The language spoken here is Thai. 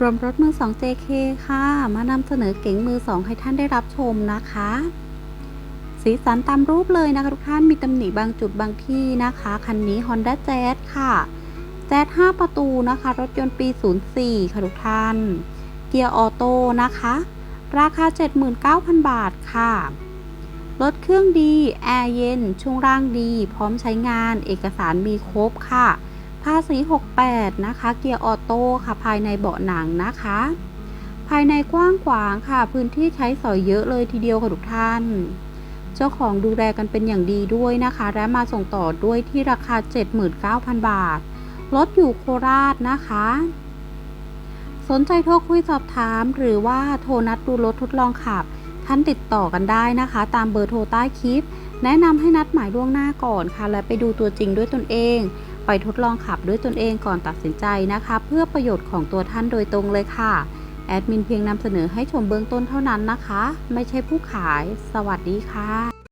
รวมรถมือ 2 JK ค่ะ มานำเสนอเก๋งมือ 2 ให้ท่านได้รับชมนะคะ สีสันตามรูปเลยนะคะทุกท่านมีตำหนิบางจุดบางที่นะคะ คันนี้ Honda Jazz ค่ะ Jazz 5 ประตูนะคะ รถยนต์ปี 04 ค่ะทุกท่าน เกียร์ออโต้นะคะ ราคา 79,000 บาทค่ะ รถเครื่องดี แอร์เย็น ช่วงล่างดี พร้อมใช้งาน เอกสารมีครบค่ะ ภาษี 68 นะคะ เกียร์ออโต้ค่ะ ภายในเบาะหนังนะคะ ภายในกว้างขวางค่ะ พื้นที่ใช้สอยเยอะเลยทีเดียวค่ะทุกท่าน เจ้าของดูแลกันเป็นอย่างดีด้วยนะคะ และมาส่งต่อด้วยที่ราคา 79,000 บาท รถอยู่โคราชนะคะ สนใจโทรคุยสอบถาม หรือว่าโทรนัดดูรถทดลองขับ ท่านติดต่อกันได้นะคะ ตามเบอร์โทรใต้คลิป แนะนำให้นัดหมายล่วงหน้าก่อนค่ะ และไปดูตัวจริงด้วยตนเอง ไปทดลองขับด้วยตนเองก่อนตัดสินใจนะคะ เพื่อประโยชน์ของตัวท่านโดยตรงเลยค่ะ แอดมินเพียงนำเสนอให้ชมเบื้องต้นเท่านั้นนะคะ ไม่ใช่ผู้ขาย สวัสดีค่ะ